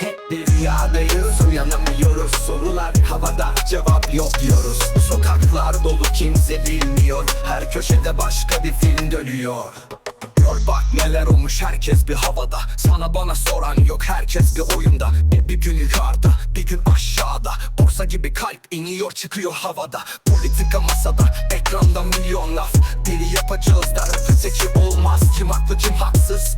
Hep bir rüyadayız uyanamıyoruz. Sorular havada cevap yok diyoruz. Sokaklar dolu kimse bilmiyor. Her köşede başka bir film dönüyor. Gör bak neler olmuş herkes bir havada. Sana bana soran yok herkes bir oyunda. Bir, bir gün yukarıda bir gün aşağıda. Borsa gibi kalp iniyor çıkıyor havada. Politika masada ekranda milyon laf. Deli yapacağız der öteki olmaz. Kim haklı kim haksız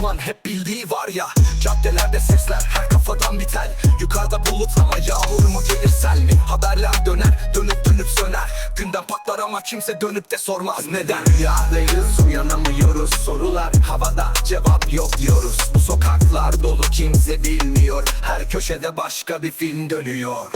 uzman hep bildiği var ya Caddelerde sesler her kafadan bir tel Yukarıda bulut ama yağmur mu gelir sel mi? Haberler döner dönüp dönüp söner. Gündem patlar ama kimse dönüp de sormaz. Neden? Rüyadayız uyanamıyoruz. Sorular havada cevap yok diyoruz. Bu sokaklar dolu kimse bilmiyor. Her köşede başka bir film dönüyor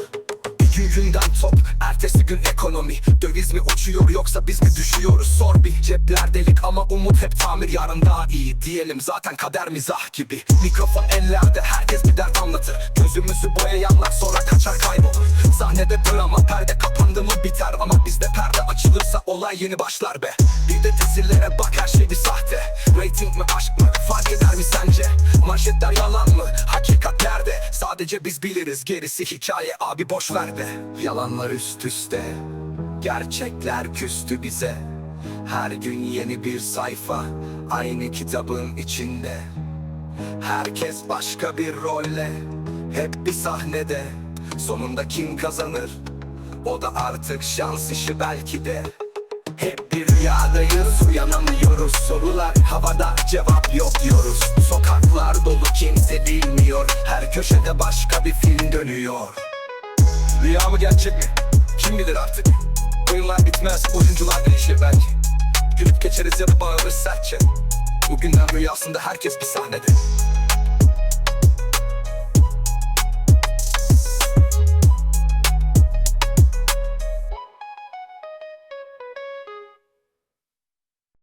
günden top, ertesi gün ekonomi. Döviz mi uçuyor yoksa biz mi düşüyoruz? Sor bir Cepler delik ama umut hep tamir. Yarın daha iyi Diyelim zaten kader mizah gibi. Mikrofon ellerde herkes bir dert anlatır. Gözümüzü boyayanlar sonra kaçar kaybolur. Sahnede drama perde kapandı mı biter. Ama bizde perde açılırsa olay yeni başlar be. Bir de dizilere bak her şey bir sahte Sadece biz biliriz. Gerisi hikaye. Abi boş ver be. Yalanlar üst üste. Gerçekler küstü bize. Her gün yeni bir sayfa Aynı kitabın içinde. Herkes başka bir rolle. Hep bir sahnede. Sonunda kim kazanır? O da artık şans işi belki de. Hep bir rüyadayız. Uyanamıyoruz. Sorular havada cevap yok diyoruz. Sokaklar dolu. Kimse bilmiyor köşede başka bir film dönüyor. Rüya mı gerçek mi? Kim bilir artık? Oyunlar bitmez oyuncular değişir belki. Gülüp geçeriz ya da bağırır sertçe Bugünden rüyasında herkes bir sahnede